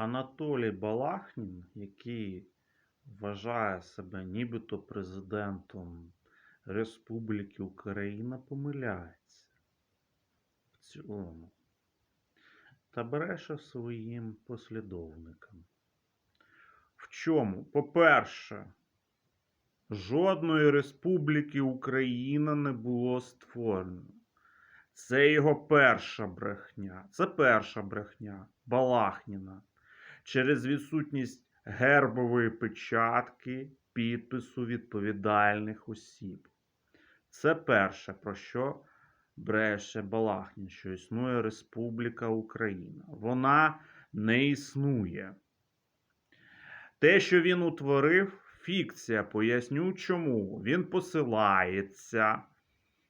Анатолій Балахнін, який вважає себе нібито президентом Республіки Україна, помиляється в цілому та бреше своїм послідовникам. В чому? По-перше, жодної Республіки Україна не було створено. Це його перша брехня. Це перша брехня Балахніна. Через відсутність гербової печатки, підпису відповідальних осіб. Це перше, про що бреше Балахнін, що існує Республіка Україна. Вона не існує. Те, що він утворив, фікція. Поясню чому. Він посилається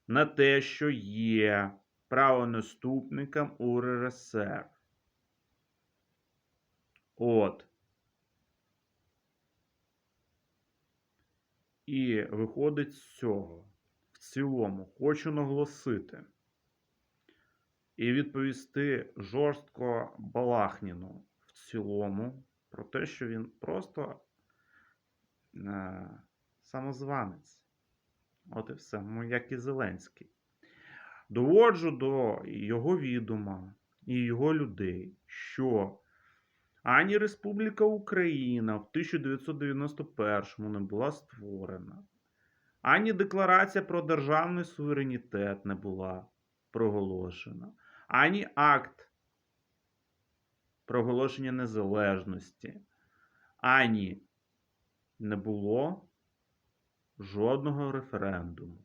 на те, що є правонаступником УРСР. От. І виходить з цього. В цілому, хочу наголосити і відповісти жорстко Балахніну в цілому про те, що він просто е, самозванець. От і все, ну, як і Зеленський. Доводжу до його відома і його людей, що ані Республіка Україна в 1991 не була створена, ані Декларація про державний суверенітет не була проголошена, ані акт проголошення незалежності, ані не було жодного референдуму.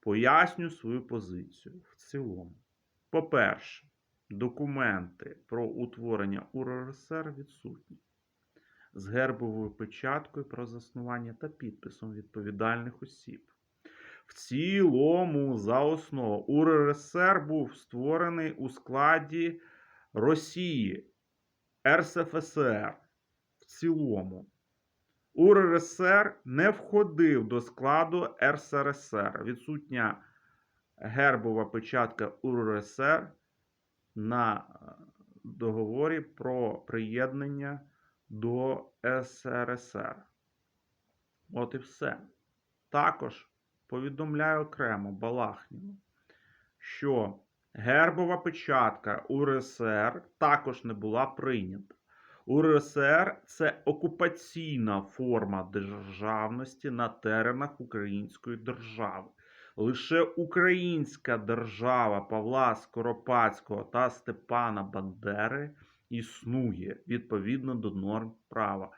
Поясню свою позицію в цілому. По-перше, документи про утворення УРСР відсутні з гербовою печаткою про заснування та підписом відповідальних осіб. В цілому, за основу, УРСР був створений у складі Росії, РСФСР. В цілому. УРСР не входив до складу РСРСР. Відсутня гербова печатка УРСР на е, договорі про приєднання до СРСР. От і все. Також повідомляю окремо Балахніну, що гербова печатка УРСР також не була прийнята. УРСР це окупаційна форма державності на теренах Української держави. Лише українська держава Павла Скоропадського та Степана Бандери існує відповідно до норм права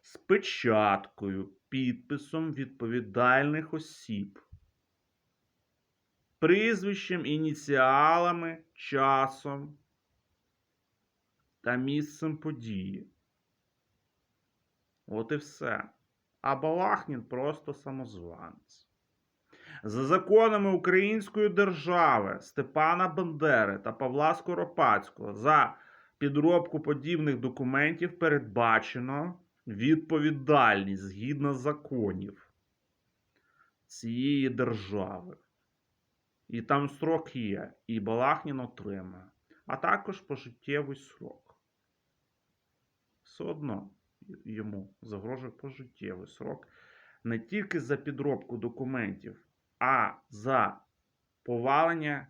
з печаткою, підписом відповідальних осіб, прізвищем, ініціалами, часом та місцем події. От і все. А Балахнін просто самозванець. За законами Української держави Степана Бандери та Павла Скоропадського за підробку подібних документів передбачено відповідальність згідно законів цієї держави. І там срок є, і Балахнін отримає, а також пожиттєвий срок. Все одно йому загрожує пожиттєвий срок не тільки за підробку документів, а за повалення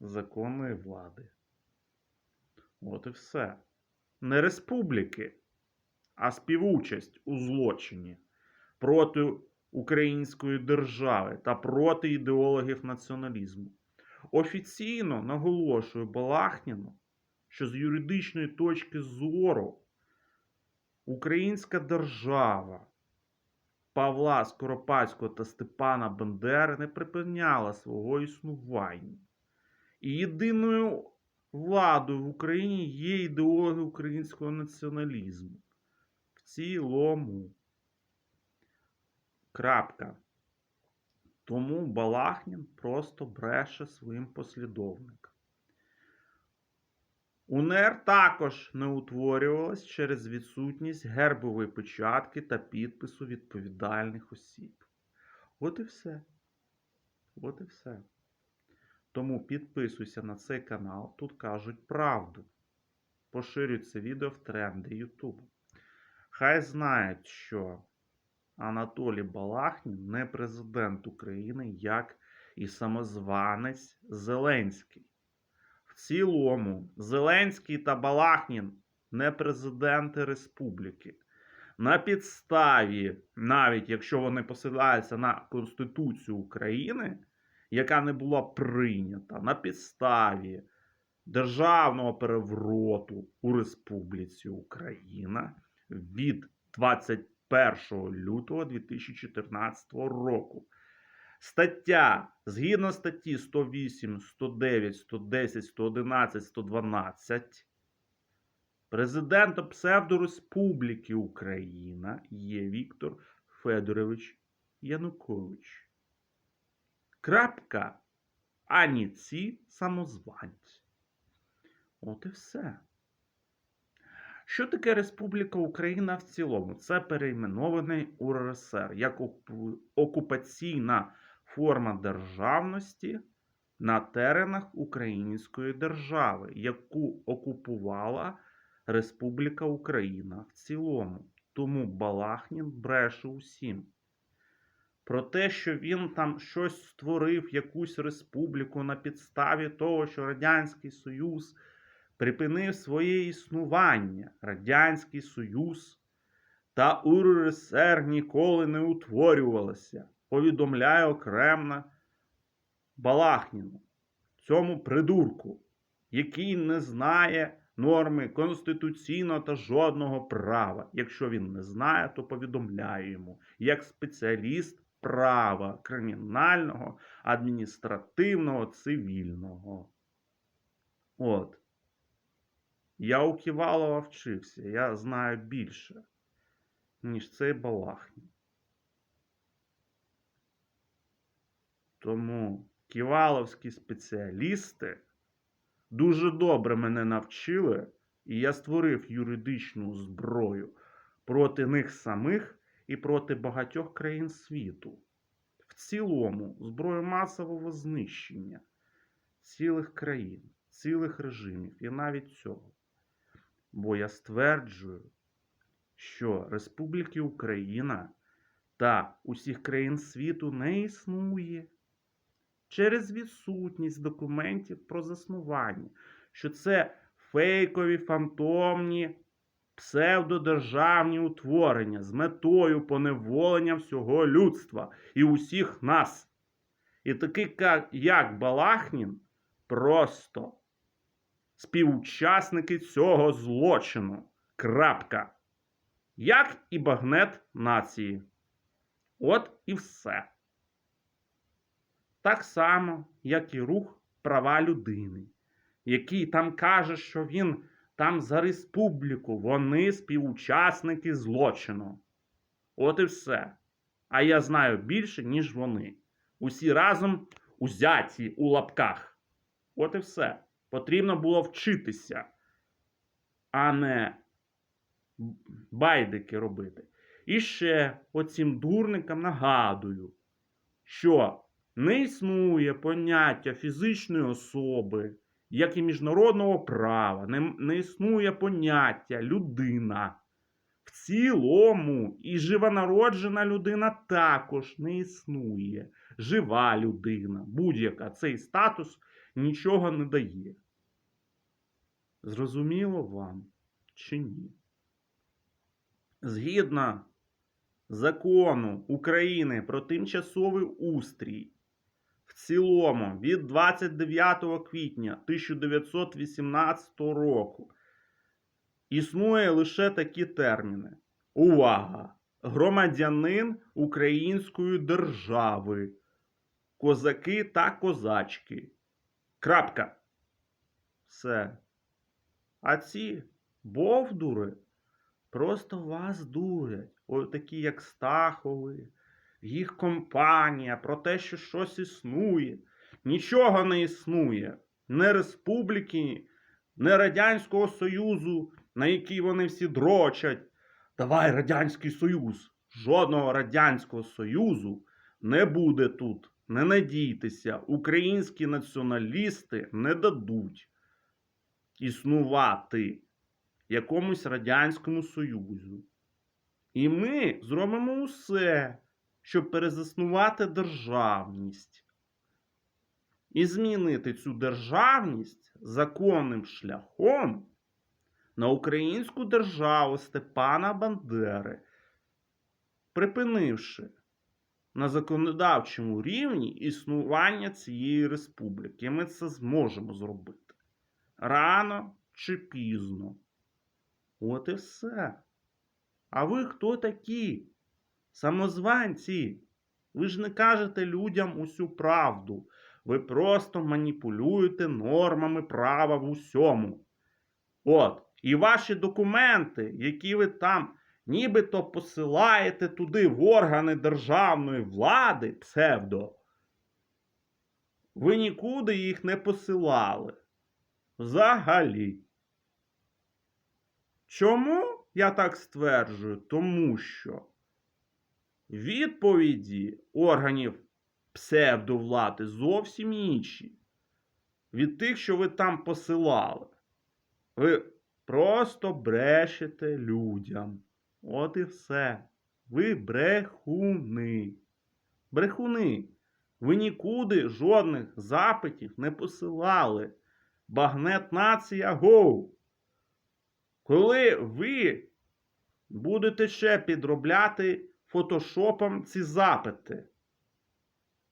законної влади. От і все. Не республіки, а співучасть у злочині проти української держави та проти ідеологів націоналізму. Офіційно наголошую Балахніну, що з юридичної точки зору українська держава Павла Скоропадського та Степана Бандери не припиняла свого існування. І єдиною владою в Україні є ідеологія українського націоналізму. В цілому. Крапка. Тому Балахнін просто бреше своїм послідовникам. УНР також не утворювалась через відсутність гербової печатки та підпису відповідальних осіб. От і все. От і все. Тому підписуйся на цей канал, тут кажуть правду. поширюють це відео в тренди Ютубу. Хай знають, що Анатолій Балахнін не президент України, як і самозванець Зеленський. Цілому, Зеленський та Балахнін не президенти республіки. На підставі, навіть якщо вони посилаються на Конституцію України, яка не була прийнята, на підставі державного перевороту у Республіці Україна від 21 лютого 2014 року. Стаття згідно статті 108, 109, 110, 111, 112 президентом псевдореспубліки Україна є Віктор Федорович Янукович. Крапка. Ані ці самозванці. От і все. Що таке Республіка Україна в цілому? Це перейменований УРСР як окупаційна форма державності на теренах Української держави, яку окупувала Республіка Україна в цілому. Тому Балахнін бреше усім. Про те, що він там щось створив, якусь республіку на підставі того, що Радянський Союз припинив своє існування. Радянський Союз та УРСР ніколи не утворювалися, повідомляє окремо Балахніну, цьому придурку, який не знає норми конституційного та жодного права. Якщо він не знає, то повідомляю йому як спеціаліст права кримінального, адміністративного, цивільного. От. Я у Ківалова вчився, я знаю більше, ніж цей Балахнін. Тому ківаловські спеціалісти дуже добре мене навчили, і я створив юридичну зброю проти них самих і проти багатьох країн світу. В цілому, зброю масового знищення цілих країн, цілих режимів і навіть цього. Бо я стверджую, що Республіки Україна та усіх країн світу не існує через відсутність документів про заснування, що це фейкові фантомні псевдодержавні утворення з метою поневолення всього людства і усіх нас. І такий, як Балахнін, просто співучасники цього злочину. Крапка. Як і багнет нації. От і все. Так само, як і рух права людини, який там каже, що він там за республіку, вони співучасники злочину. От і все. А я знаю більше, ніж вони. Усі разом узяті у лапках. От і все. Потрібно було вчитися, а не байдики робити. І ще оцім дурникам нагадую, що не існує поняття фізичної особи, як і міжнародного права, не, не існує поняття людина. В цілому, і живонароджена людина також не існує. Жива людина, будь-яка цей статус нічого не дає. Зрозуміло вам чи ні? Згідно закону України про тимчасовий устрій, цілому від 29 квітня 1918 року існує лише такі терміни. Увага! Громадянин Української держави, козаки та козачки. Крапка. Все. А ці бовдури просто вас дурять. Ой, такі, як Стахови, їх компанія про те, що щось існує. Нічого не існує. Не республіки, не Радянського Союзу, на який вони всі дрочать. Давай Радянський Союз. Жодного Радянського Союзу не буде тут. Не надійтеся, українські націоналісти не дадуть існувати якомусь Радянському Союзу. І ми зробимо усе, щоб перезаснувати державність і змінити цю державність законним шляхом на українську державу Степана Бандери, припинивши на законодавчому рівні існування цієї республіки. Ми це зможемо зробити рано чи пізно. От і все. А ви хто такі? Самозванці. Ви ж не кажете людям усю правду. Ви просто маніпулюєте нормами права в усьому. От. І ваші документи, які ви там нібито посилаєте туди в органи державної влади, псевдо, ви нікуди їх не посилали. Взагалі. Чому я так стверджую? Тому що відповіді органів псевдовлади зовсім інші від тих, що ви там посилали. Ви просто брешете людям. От і все. Ви брехуни. Брехуни. Ви нікуди жодних запитів не посилали. Багнет нація гоу. Коли ви будете ще підробляти фотошопом ці запити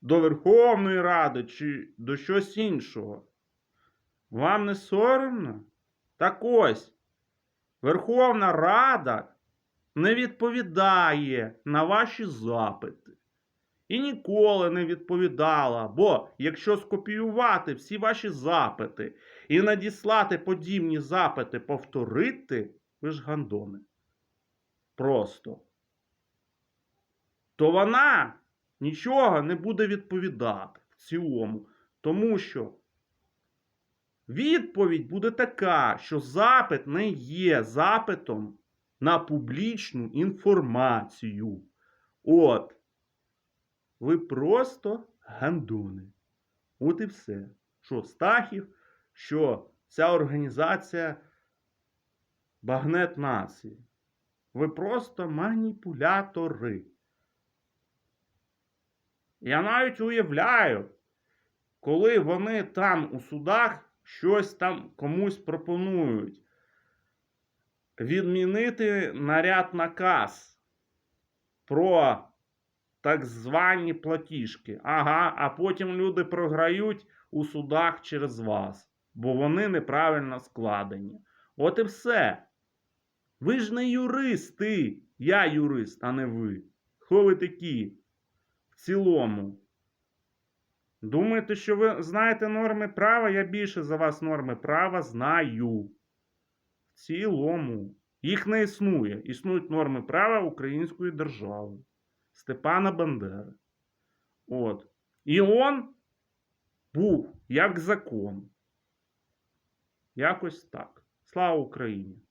до Верховної Ради чи до щось іншого, вам не соромно? Так ось, Верховна Рада не відповідає на ваші запити. І ніколи не відповідала, бо якщо скопіювати всі ваші запити і надіслати подібні запити повторити, ви ж гандони. Просто. То вона нічого не буде відповідати в цілому. Тому що відповідь буде така, що запит не є запитом на публічну інформацію. От. Ви просто гандони. От і все. Що Стахів, що ця організація Багнет нації. Ви просто маніпулятори. Я навіть уявляю, коли вони там у судах щось там комусь пропонують відмінити наряд наказ про так звані платіжки. Ага, а потім люди програють у судах через вас, бо вони неправильно складені. От і все. Ви ж не юристи. Я юрист, а не ви. Хто ви такі? Цілому. Думаєте, що ви знаєте норми права? Я більше за вас норми права знаю. В цілому. Їх не існує. Існують норми права української держави. Степана Бандери. От. І он був як закон. Якось так. Слава Україні!